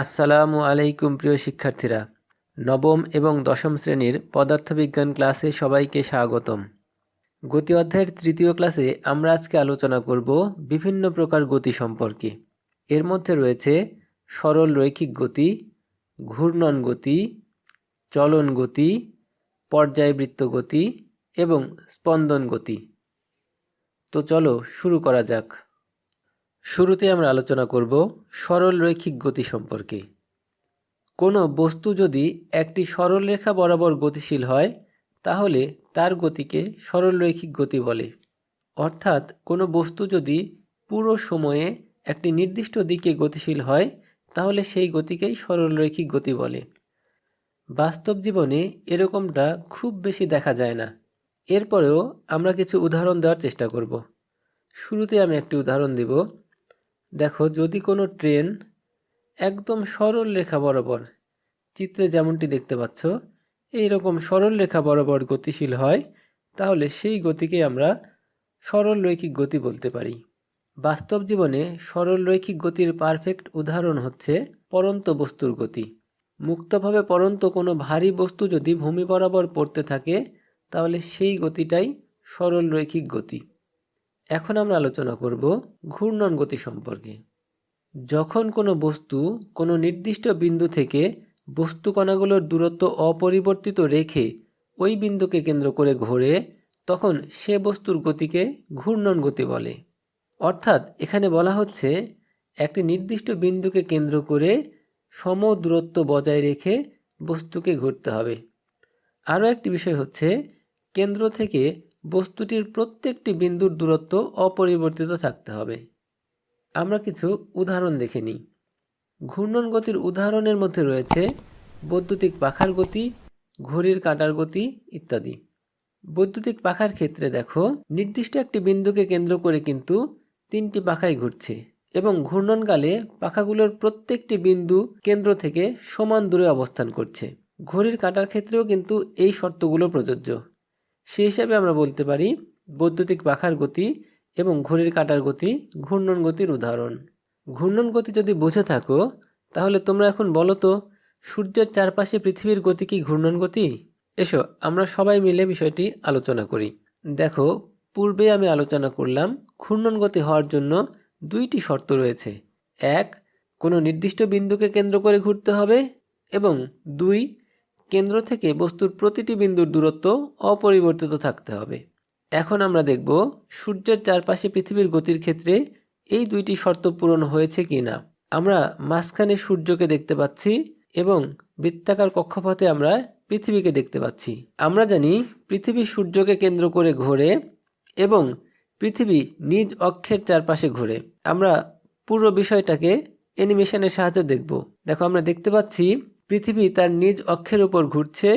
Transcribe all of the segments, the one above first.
আসসালামু আলাইকুম, প্রিয় শিক্ষার্থীরা। নবম এবং দশম শ্রেণির পদার্থবিজ্ঞান ক্লাসে সবাইকে স্বাগতম। গতি অধ্যায়ের তৃতীয় ক্লাসে আমরা আজকে আলোচনা করব বিভিন্ন প্রকার গতি সম্পর্কে। এর মধ্যে রয়েছে সরল রৈখিক গতি, ঘূর্ণন গতি, চলন গতি, পর্যায়বৃত্ত গতি এবং স্পন্দন গতি। তো চলো শুরু করা যাক। শুরুতে আমরা আলোচনা করব সরল রৈখিক গতি সম্পর্কে। কোনো বস্তু যদি একটি সরল রেখা বরাবর গতিশীল হয়, তাহলে তার গতিকে সরল রৈখিক গতি বলে। অর্থাৎ কোনো বস্তু যদি পুরো সময়ে একটি নির্দিষ্ট দিকে গতিশীল হয়, তাহলে সেই গতিকেই সরল রৈখিক গতি বলে। বাস্তব জীবনে এরকমটা খুব বেশি দেখা যায় না। এরপরেও আমরা কিছু উদাহরণ দেওয়ার চেষ্টা করব। শুরুতে আমি একটি উদাহরণ দেব। দেখো, যদি কোনো ট্রেন একদম সরল রেখা বরাবর, চিত্রে যেমনটি দেখতে পাচ্ছ এই রকম সরল রেখা বরাবর গতিশীল হয়, তাহলে সেই গতিকে আমরা সরল রৈখিক গতি বলতে পারি। বাস্তব জীবনে সরল রৈখিক গতির পারফেক্ট উদাহরণ হচ্ছে পরন্ত বস্তুর গতি। মুক্তভাবে পরন্ত কোনো ভারী বস্তু যদি ভূমি বরাবর পড়তে থাকে, তাহলে সেই গতিটাই সরল রৈখিক গতি। এখন আমরা আলোচনা করব ঘূর্ণন গতি সম্পর্কে। যখন কোনো বস্তু কোনো নির্দিষ্ট বিন্দু থেকে বস্তু কণাগুলোর দূরত্ব অপরিবর্তিত রেখে ওই বিন্দুকে কেন্দ্র করে ঘোরে, তখন সে বস্তুর গতিকে ঘূর্ণন গতি বলে। অর্থাৎ এখানে বলা হচ্ছে একটি নির্দিষ্ট বিন্দুকে কেন্দ্র করে সম দূরত্ব বজায় রেখে বস্তুকে ঘুরতে হবে। আরও একটি বিষয় হচ্ছে, কেন্দ্র থেকে বস্তুটির প্রত্যেকটি বিন্দুর দূরত্ব অপরিবর্তিত থাকতে হবে। আমরা কিছু উদাহরণ দেখে নিই। ঘূর্ণন গতির উদাহরণের মধ্যে রয়েছে বৈদ্যুতিক পাখার গতি, ঘড়ির কাঁটার গতি ইত্যাদি। বৈদ্যুতিক পাখার ক্ষেত্রে দেখো, নির্দিষ্ট একটি বিন্দুকে কেন্দ্র করে কিন্তু তিনটি পাখাই ঘুরছে এবং ঘূর্ণনকালে পাখাগুলোর প্রত্যেকটি বিন্দু কেন্দ্র থেকে সমান দূরে অবস্থান করছে। ঘড়ির কাঁটার ক্ষেত্রেও কিন্তু এই শর্তগুলো প্রযোজ্য। সেই হিসাবে আমরা বলতে পারি বৈদ্যুতিক পাখার গতি এবং ঘড়ির কাঁটার গতি ঘূর্ণন গতির উদাহরণ। ঘূর্ণন গতি যদি বুঝে থাকো, তাহলে তোমরা এখন বলো তো, সূর্যের চারপাশে পৃথিবীর গতি কি ঘূর্ণন গতি? এসো, আমরা সবাই মিলে বিষয়টি আলোচনা করি। দেখো, পূর্বে আমি আলোচনা করলাম ঘূর্ণন গতি হওয়ার জন্য দুইটি শর্ত রয়েছে। এক, কোনো নির্দিষ্ট বিন্দুকে কেন্দ্র করে ঘুরতে হবে এবং দুই কেন্দ্র থেকে বস্তুর প্রতিটি বিন্দুর দূরত্ব অপরিবর্তিত থাকতে হবে। এখন আমরা দেখব সূর্যের চারপাশে পৃথিবীর গতির ক্ষেত্রে এই দুইটি শর্ত পূরণ হয়েছে কি না আমরা মাঝখানে সূর্যকে দেখতে পাচ্ছি এবং বৃত্তাকার কক্ষপথে আমরা পৃথিবীকে দেখতে পাচ্ছি। আমরা জানি পৃথিবী সূর্যকে কেন্দ্র করে ঘোরে এবং পৃথিবী নিজ অক্ষের চারপাশে ঘোরে। আমরা পুরো বিষয়টাকে অ্যানিমেশনের সাহায্যে দেখব। দেখো, আমরা দেখতে পাচ্ছি পৃথিবী তার নিজ অক্ষের উপর ঘুরছে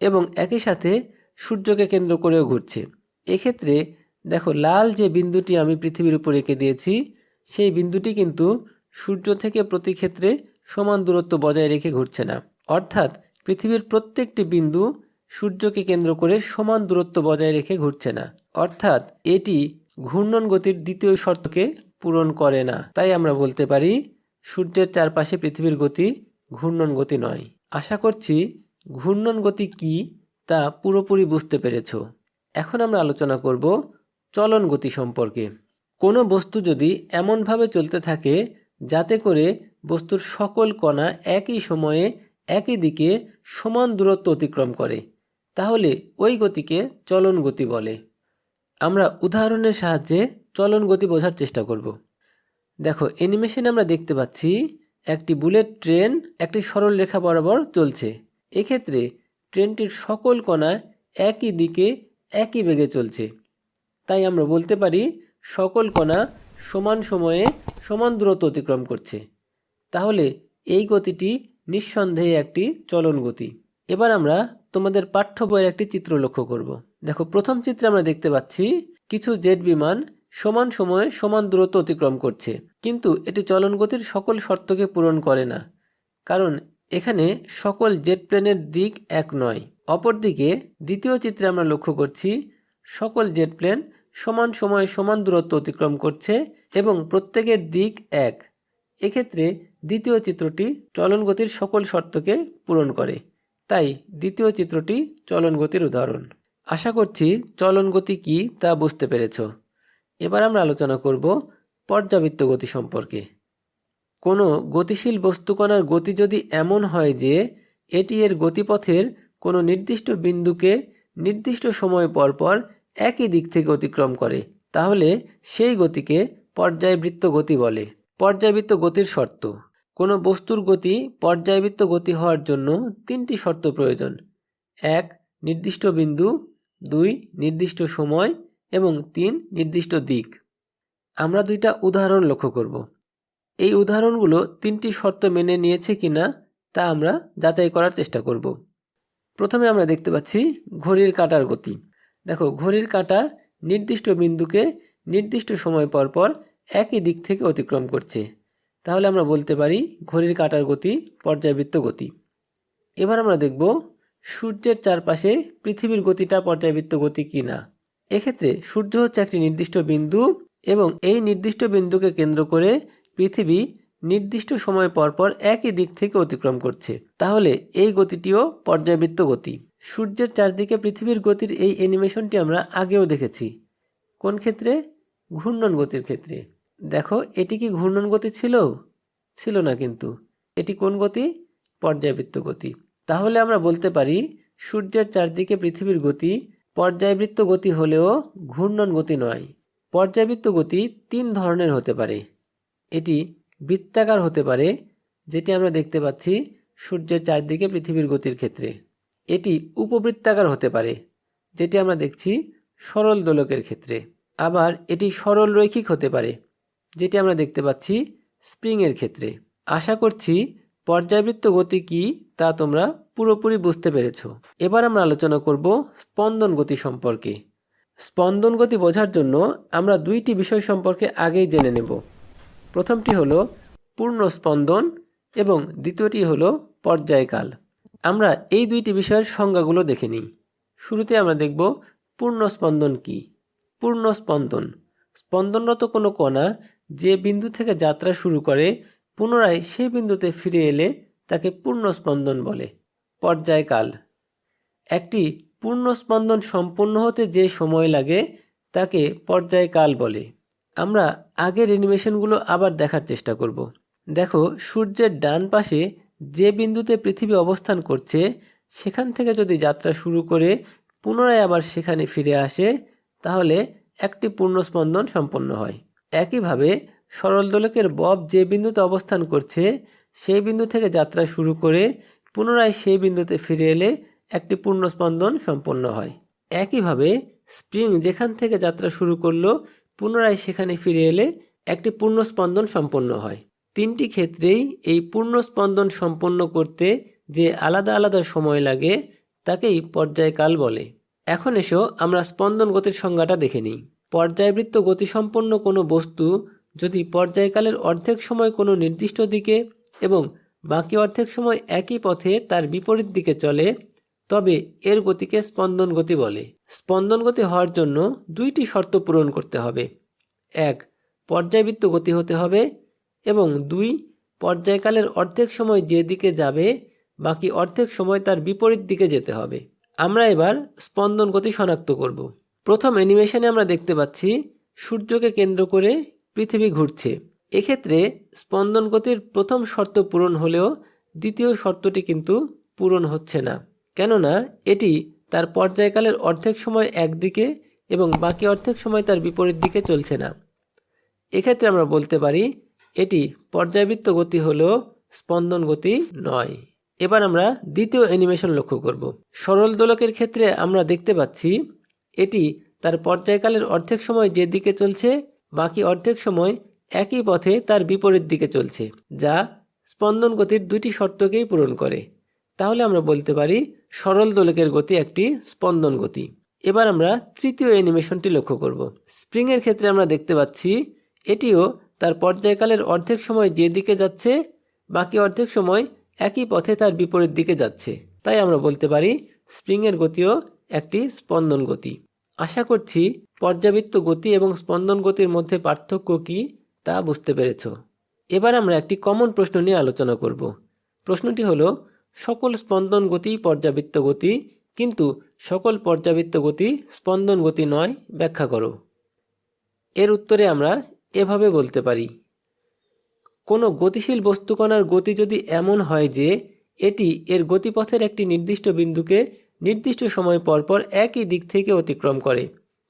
এবং একই সাথে সূর্যকে কেন্দ্র করেও ঘুরছে। এক্ষেত্রে দেখো, লাল যে বিন্দুটি আমি পৃথিবীর উপর রেখে দিয়েছি, সেই বিন্দুটি কিন্তু সূর্য থেকে প্রতি ক্ষেত্রে সমান দূরত্ব বজায় রেখে ঘুরছে না। অর্থাৎ পৃথিবীর প্রত্যেকটি বিন্দু সূর্যকে কেন্দ্র করে সমান দূরত্ব বজায় রেখে ঘুরছে না। অর্থাৎ এটি ঘূর্ণন গতির দ্বিতীয় শর্তকে পূরণ করে না। তাই আমরা বলতে পারি সূর্যের চারপাশে পৃথিবীর গতি ঘূর্ণন গতি নয়। আশা করছি ঘূর্ণন গতি কি তা পুরোপুরি বুঝতে পেরেছ। এখন আমরা আলোচনা করব চলন গতি সম্পর্কে। কোনো বস্তু যদি এমনভাবে চলতে থাকে যাতে করে বস্তুর সকল কণা একই সময়ে একই দিকে সমান দূরত্ব অতিক্রম করে, তাহলে ওই গতিকে চলন গতি বলে। আমরা উদাহরণের সাহায্যে চলন গতি বোঝার চেষ্টা করব। দেখো অ্যানিমেশনে আমরা দেখতে পাচ্ছি একটি বুলেট ট্রেন একটি সরল রেখা বরাবর চলছে। এক্ষেত্রে ট্রেনটির সকল কণা একই দিকে, একই বেগে চলছে। তাই আমরা বলতে পারি সকল কণা সমান সময়ে সমান দূরত্ব অতিক্রম করছে। তাহলে এই গতিটি নিঃসন্দেহে একটি চলন গতি। এবার আমরা তোমাদের পাঠ্য বইয়ের একটি চিত্র লক্ষ্য করব। দেখো, প্রথম চিত্রে আমরা দেখতে পাচ্ছি কিছু জেট বিমান সমান সময়ে সমান দূরত্ব অতিক্রম করছে। কিন্তু এটি চলন গতির সকল শর্তকে পূরণ করে না। কারণ এখানে সকল জেট প্লেনের দিক এক নয়। অপরদিকে দ্বিতীয় চিত্রে আমরা লক্ষ্য করছি, সকল জেট প্লেন সমান সময়ে সমান দূরত্ব অতিক্রম করছে এবং প্রত্যেকের দিক এক। এক্ষেত্রে দ্বিতীয় চিত্রটি চলন গতির সকল শর্তকে পূরণ করে। তাই দ্বিতীয় চিত্রটি চলন গতির উদাহরণ। আশা করছি চলন গতি কী তা বুঝতে পেরেছ। এবার আমরা আলোচনা করব পর্যাবৃত্ত গতি সম্পর্কে। কোনো গতিশীল বস্তুকণার গতি যদি এমন হয় যে এটি এর গতিপথের কোনো নির্দিষ্ট বিন্দুকে নির্দিষ্ট সময় পর পর একই দিক থেকে অতিক্রম করে, তাহলে সেই গতিকে পর্যায়বৃত্ত গতি বলে। পর্যায়বৃত্ত গতির শর্ত। কোনো বস্তুর গতি পর্যায়বৃত্ত গতি হওয়ার জন্য তিনটি শর্ত প্রয়োজন। এক, নির্দিষ্ট বিন্দু। দুই, নির্দিষ্ট সময়। এবং তিন নির্দিষ্ট দিক। আমরা দুইটা উদাহরণ লক্ষ্য করব। এই উদাহরণগুলো তিনটি শর্ত মেনে নিয়েছে কিনা তা আমরা যাচাই করার চেষ্টা করব। প্রথমে আমরা দেখতে পাচ্ছি ঘড়ির কাঁটার গতি। দেখো, ঘড়ির কাঁটা নির্দিষ্ট বিন্দুকে নির্দিষ্ট সময় পর পর একই দিক থেকে অতিক্রম করছে। তাহলে আমরা বলতে পারি ঘড়ির কাঁটার গতি, পর্যায়বৃত্ত গতি। এবার আমরা দেখব সূর্যের চারপাশে পৃথিবীর গতিটা পর্যায়বৃত্ত গতি কি না এক্ষেত্রে সূর্য হচ্ছে একটি নির্দিষ্ট বিন্দু এবং এই নির্দিষ্ট বিন্দুকে কেন্দ্র করে পৃথিবী নির্দিষ্ট সময় পর পর একই দিক থেকে অতিক্রম করছে। তাহলে এই গতিটিও পর্যায়বৃত্ত গতি। সূর্যের চারদিকে পৃথিবীর গতির এই অ্যানিমেশনটি আমরা আগেও দেখেছি। কোন ক্ষেত্রে? ঘূর্ণন গতির ক্ষেত্রে। দেখো, এটি কি ঘূর্ণন গতি ছিল? ছিল না কিন্তু। এটি কোন গতি? পর্যায়বৃত্ত গতি। তাহলে আমরা বলতে পারি, সূর্যের চারদিকে পৃথিবীর গতি পর্যায়বৃত্ত গতি হলেও ঘূর্ণন গতি নয়। পর্যায়বৃত্ত গতি তিন ধরনের হতে পারে। এটি বৃত্তাকার হতে পারে, যেটি আমরা দেখতে পাচ্ছি সূর্যের চারদিকে পৃথিবীর গতির ক্ষেত্রে। এটি উপবৃত্তাকার হতে পারে, যেটি আমরা দেখছি সরল দোলকের ক্ষেত্রে। আবার এটি সরল রৈখিক হতে পারে, যেটি আমরা দেখতে পাচ্ছি স্প্রিংয়ের ক্ষেত্রে। আশা করছি পর্যায়বৃত্ত গতি কি তা তোমরা পুরোপুরি বুঝতে পেরেছ। এবার আমরা আলোচনা করব স্পন্দন গতি সম্পর্কে। স্পন্দন গতি বোঝার জন্য আমরা দুইটি বিষয় সম্পর্কে আগেই জেনে নেব। প্রথমটি হলো পূর্ণ স্পন্দন এবং দ্বিতীয়টি হলো পর্যায়কাল। আমরা এই দুইটি বিষয়ের সংজ্ঞাগুলো দেখে নিই। শুরুতে আমরা দেখব পূর্ণ স্পন্দন কি। পূর্ণ স্পন্দন। স্পন্দনরত কোনো কণা যে বিন্দু থেকে যাত্রা শুরু করে পুনরায় সেই বিন্দুতে ফিরে এলে তাকে পূর্ণ স্পন্দন বলে। পর্যায়কাল। একটি পূর্ণ স্পন্দন সম্পূর্ণ হতে যে সময় লাগে, তাকে পর্যায়কাল বলে। আমরা আগের অ্যানিমেশনগুলো আবার দেখার চেষ্টা করব। দেখো, সূর্যের ডান পাশে যে বিন্দুতে পৃথিবী অবস্থান করছে, সেখান থেকে যদি যাত্রা শুরু করে পুনরায় আবার সেখানে ফিরে আসে, তাহলে একটি পূর্ণ স্পন্দন সম্পন্ন হয়। একইভাবে সরল দোলকের বব যে বিন্দুতে অবস্থান করছে, সেই বিন্দু থেকে যাত্রা শুরু করে পুনরায় সেই বিন্দুতে ফিরে এলে একটি পূর্ণ স্পন্দন সম্পন্ন হয়। একইভাবে স্প্রিং যেখান থেকে যাত্রা শুরু করল, পুনরায় সেখানে ফিরে এলে একটি পূর্ণ স্পন্দন সম্পন্ন হয়। তিনটি ক্ষেত্রেই এই পূর্ণ স্পন্দন সম্পন্ন করতে যে আলাদা আলাদা সময় লাগে, তাকেই পর্যায়কাল বলে। এখন এসো আমরা স্পন্দন গতির সংজ্ঞাটা দেখে নিই। পর্যায়বৃত্ত গতিসম্পন্ন কোনো বস্তু যদি পর্যায়কালের অর্ধেক সময় কোনো নির্দিষ্ট দিকে এবং বাকি অর্ধেক সময় একই পথে তার বিপরীত দিকে চলে, তবে এর গতিকে স্পন্দন গতি বলে। স্পন্দন গতি হওয়ার জন্য দুইটি শর্ত পূরণ করতে হবে। এক, পর্যায়বৃত্ত গতি হতে হবে এবং দুই, পর্যায়কালের অর্ধেক সময় যে দিকে যাবে, বাকি অর্ধেক সময় তার বিপরীত দিকে যেতে হবে। আমরা এবার স্পন্দন গতি শনাক্ত করব। প্রথম অ্যানিমেশনে আমরা দেখতে পাচ্ছি সূর্যকে কেন্দ্র করে পৃথিবী ঘুরছে। এক্ষেত্রে স্পন্দন গতির প্রথম শর্ত পূরণ হলেও দ্বিতীয় শর্তটি কিন্তু পূরণ হচ্ছে না। কেননা এটি তার পর্যায়কালের অর্ধেক সময় একদিকে এবং বাকি অর্ধেক সময় তার বিপরীত দিকে চলছে না। এক্ষেত্রে আমরা বলতে পারি, এটি পর্যায়বৃত্ত গতি হলেও স্পন্দন গতি নয়। এবার আমরা দ্বিতীয় অ্যানিমেশন লক্ষ্য করব। সরল দোলকের ক্ষেত্রে আমরা দেখতে পাচ্ছি, এটি তার পর্যায়কালের অর্ধেক সময় যে দিকে চলছে বাকি অর্ধেক সময় একই পথে তার বিপরীত দিকে চলছে, যা স্পন্দন গতির দুইটি শর্তকেই পূরণ করে। তাহলে আমরা বলতে পারি সরল দোলকের গতি একটি স্পন্দন গতি। এবার আমরা তৃতীয় অ্যানিমেশনটি লক্ষ্য করব। স্প্রিংয়ের ক্ষেত্রে আমরা দেখতে পাচ্ছি এটিও তার পর্যায়কালের অর্ধেক সময় যে দিকে যাচ্ছে, বাকি অর্ধেক সময় একই পথে তার বিপরীত দিকে যাচ্ছে। তাই আমরা বলতে পারি স্প্রিংয়ের গতিও একটি স্পন্দন গতি। আশা করছি পর্যাবৃত্ত গতি এবং স্পন্দন গতির মধ্যে পার্থক্য কী তা বুঝতে পেরেছ। এবার আমরা একটি কমন প্রশ্ন নিয়ে আলোচনা করব। প্রশ্নটি হলো, সকল স্পন্দন গতি পর্যাবৃত্ত গতি, কিন্তু সকল পর্যাবৃত্ত গতি স্পন্দন গতি নয়, ব্যাখ্যা করো। এর উত্তরে আমরা এভাবে বলতে পারি, কোনো গতিশীল বস্তুকণার গতি যদি এমন হয় যে এটি এর গতিপথের একটি নির্দিষ্ট বিন্দুকে নির্দিষ্ট সময় পরপর একই দিক থেকে অতিক্রম করে।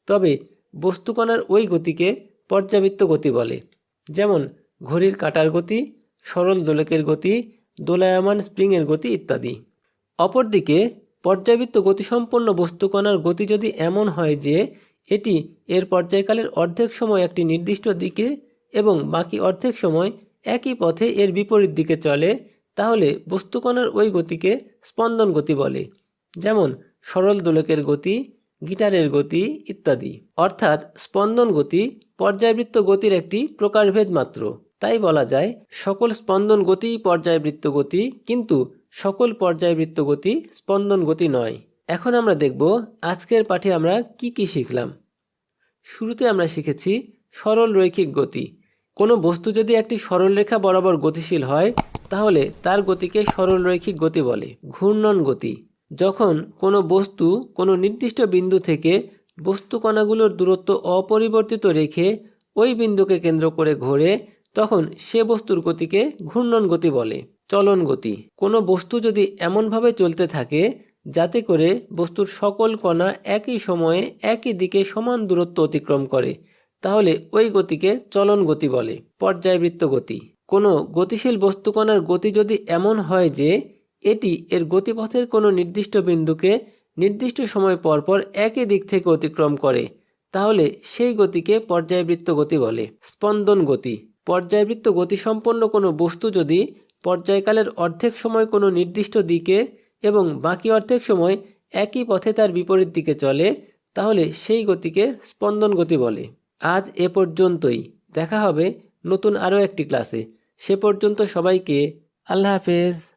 তবে বস্তুকণার ওই গতিকে পর্যাবৃত্ত গতি বলে। যেমন ঘড়ির কাঁটার গতি, সরল দোলকের গতি, দোলায়মান স্প্রিংয়ের গতি ইত্যাদি। অপরদিকে পর্যাবৃত্ত গতিসম্পন্ন বস্তুকণার গতি যদি এমন হয় যে এটি এর পর্যায়কালের অর্ধেক সময় একটি নির্দিষ্ট দিকে এবং বাকি অর্ধেক সময় একই পথে এর বিপরীত দিকে চলে, তাহলে বস্তুকণার ওই গতিকে স্পন্দন গতি বলে। যেমন সরল দোলকের গতি, গিটারের গতি ইত্যাদি। অর্থাৎ স্পন্দন গতি পর্যায়বৃত্ত গতির একটি প্রকারভেদ মাত্র। তাই বলা যায়, সকল স্পন্দন গতিই পর্যায়বৃত্ত গতি, কিন্তু সকল পর্যায়বৃত্ত গতি স্পন্দন গতি নয়। এখন আমরা দেখব আজকের পাঠে আমরা কি কি শিখলাম। শুরুতে আমরা শিখেছি সরল রৈখিক গতি। কোনো বস্তু যদি একটি সরল রেখা বরাবর গতিশীল হয়, তাহলে তার গতিকে সরল রৈখিক গতি বলে, ঘূর্ণন গতি। যখন কোনো বস্তু কোনো নির্দিষ্ট বিন্দু থেকে বস্তু কণাগুলোর দূরত্ব অপরিবর্তিত রেখে ওই বিন্দুকে কেন্দ্র করে ঘোরে, তখন সে বস্তুর গতিকে ঘূর্ণন গতি বলে, চলন গতি। কোনো বস্তু যদি এমনভাবে চলতে থাকে, যাতে করে বস্তুর সকল কণা একই সময়ে একই দিকে সমান দূরত্ব অতিক্রম করে, তাহলে ওই গতিকে চলন গতি বলে, পর্যায়বৃত্ত গতি। কোনো গতিশীল বস্তুকণার গতি যদি এমন হয় যে এটি এর গতিপথের কোনো নির্দিষ্ট বিন্দুকে নির্দিষ্ট সময় পরপর একই দিক থেকে অতিক্রম করে। তাহলে সেই গতিকে পর্যায়বৃত্ত গতি বলে। স্পন্দন গতি। পর্যায়বৃত্ত গতিসম্পন্ন কোনো বস্তু যদি পর্যায়কালের অর্ধেক সময় কোনো নির্দিষ্ট দিকে এবং বাকি অর্ধেক সময় একই পথে তার বিপরীত দিকে চলে, তাহলে সেই গতিকে স্পন্দন গতি বলে। আজ এ পর্যন্তই। দেখা হবে নতুন আরও একটি ক্লাসে। সে পর্যন্ত সবাইকে আল্লাহ হাফেজ।